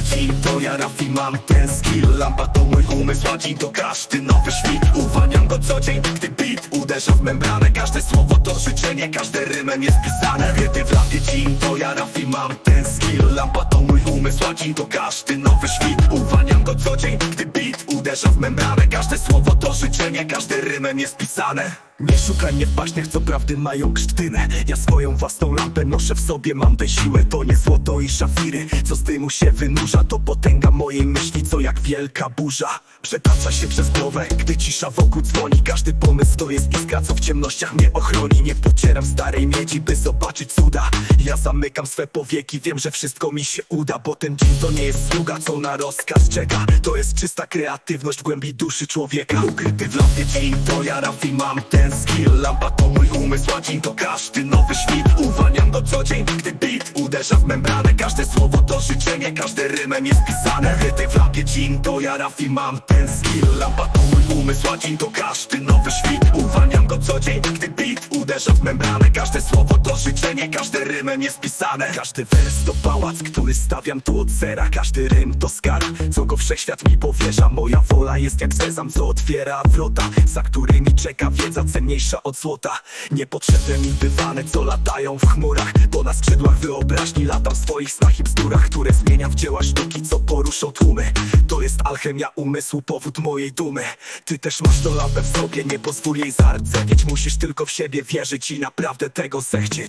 dzień To ja Rafi mam ten skill. Lampa to mój umysł, dzień to każdy nowy świt. Uwalniam go co dzień, gdy beat uderza w membranę. Każde słowo to życzenie, każde rymem jest pisane. Gdy w lampie dzień to ja Rafi mam ten skill. Lampa to mój umysł, dzień to każdy nowy świt. Uwalniam go co dzień, gdy beat uderza w membranę. Każde słowo to życzenie, każde rymem jest pisane nie szukaj baśniach, co prawdy mają krztynę. Ja swoją własną lampę noszę w sobie, mam tę siłę To nie złoto i szafiry, co z dymu się wynurza To potęga mojej myśli, co jak wielka burza. Przetacza się przez głowę, gdy cisza wokół dzwoni. Każdy pomysł to jest iskra, co w ciemnościach mnie ochroni. Nie pocieram starej miedzi, by zobaczyć cuda. Ja zamykam swe powieki, wiem, że wszystko mi się uda Bo ten dzień to nie jest sługa, co na rozkaz czeka. To jest czysta kreatywność w głębi duszy człowieka. Ukryty w lampie dzień, to ja Rafi mam ten skill Lampa to mój umysł, a to każdy nowy świt Uwalniam go co dzień, gdy beat uderza w membranę. Każde słowo to życzenie, każde rymem jest pisane. Ukryty w lampie dzień, to ja Rafi mam ten skill. Lampa to mój umysł, a dzień to każdy nowy świt Uwalniam go co dzień, gdy beat uderza w membranę. Każde słowo życzenie, każde rymem jest pisane. Każdy wers to pałac, który stawiam tu od zera. Każdy rym to skarb, co go wszechświat mi powierza. Moja wola jest jak sezam, co otwiera wrota Za którymi czeka wiedza cenniejsza od złota. Niepotrzebne mi bywane, co latają w chmurach Bo na skrzydłach wyobraźni latam w swoich snach i bzdurach Które zmieniam w dzieła sztuki, co poruszą tłumy. To jest alchemia umysłu, powód mojej dumy. Ty też masz to lampę w sobie, nie pozwól jej zardzewieć. Musisz tylko w siebie wierzyć i naprawdę tego zechcieć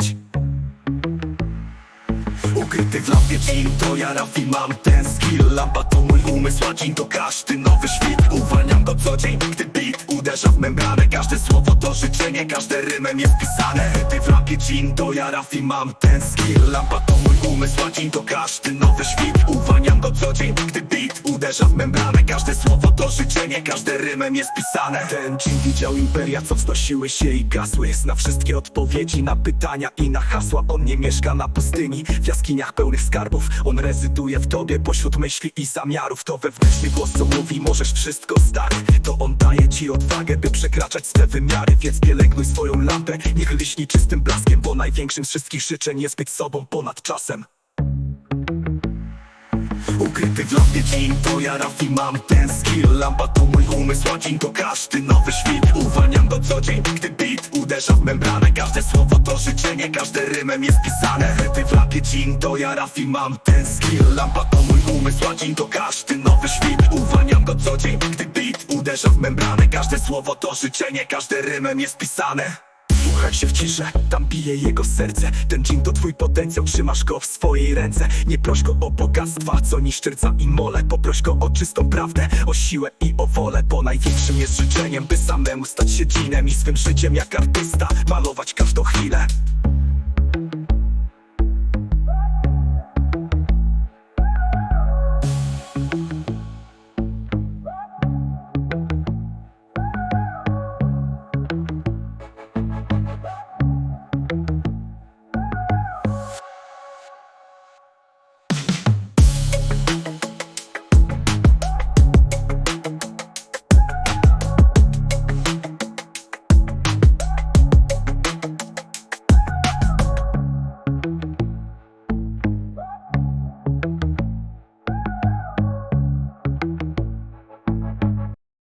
Ukryty w lampie dzień, to ja Rafi mam ten skill. Lampa to mój umysł, a dzień to każdy nowy świt. Uwalniam go co dzień, gdy beat uderza w membranę. Każde słowo to życzenie, każde rymem jest pisane. Ukryty w lampie dzień, to ja Rafi mam ten skill. Lampa to mój umysł, dzień to każdy nowy świt. Uwalniam go co dzień, gdy beat uderza w membranę. Każde słowo to życzenie, każde rymem jest pisane. Ten dzień widział imperia, co wznosiły się i gasły. Zna wszystkie odpowiedzi na pytania i na hasła. On nie mieszka na pustyni, w jaskiniach pełnych skarbów. On rezyduje w tobie pośród myśli i zamiarów. To wewnętrzny głos, co mówi, możesz wszystko stary To on daje ci odwagę, by przekraczać swe wymiary. Więc pielęgnuj swoją lampę, niech lśni czystym blaskiem Bo największym z wszystkich życzeń jest być sobą ponad czasem Ukryty w lampie dzień, to ja Rafi mam ten skill. Lampa to mój umysł, a dzień to każdy nowy świt. Uwalniam go co dzień, gdy beat uderza w membranę. Każde słowo to życzenie, każde rymem jest pisane. Ukryty w lampie dzień, to ja Rafi mam ten skill. Lampa to mój umysł, a dzień to każdy nowy świt. Uwalniam go co dzień, gdy beat uderza w membranę. Każde słowo to życzenie, każde rymem jest pisane Słuchaj się w tam bije jego serce. Ten dżin to twój potencjał, trzymasz go w swojej ręce. Nie proś go o bogactwa, co niszczy rdza i mole. Poproś go o czystą prawdę, o siłę i o wolę. Bo największym jest życzeniem, by samemu stać się dżinem I swym życiem jak artysta malować każdą chwilę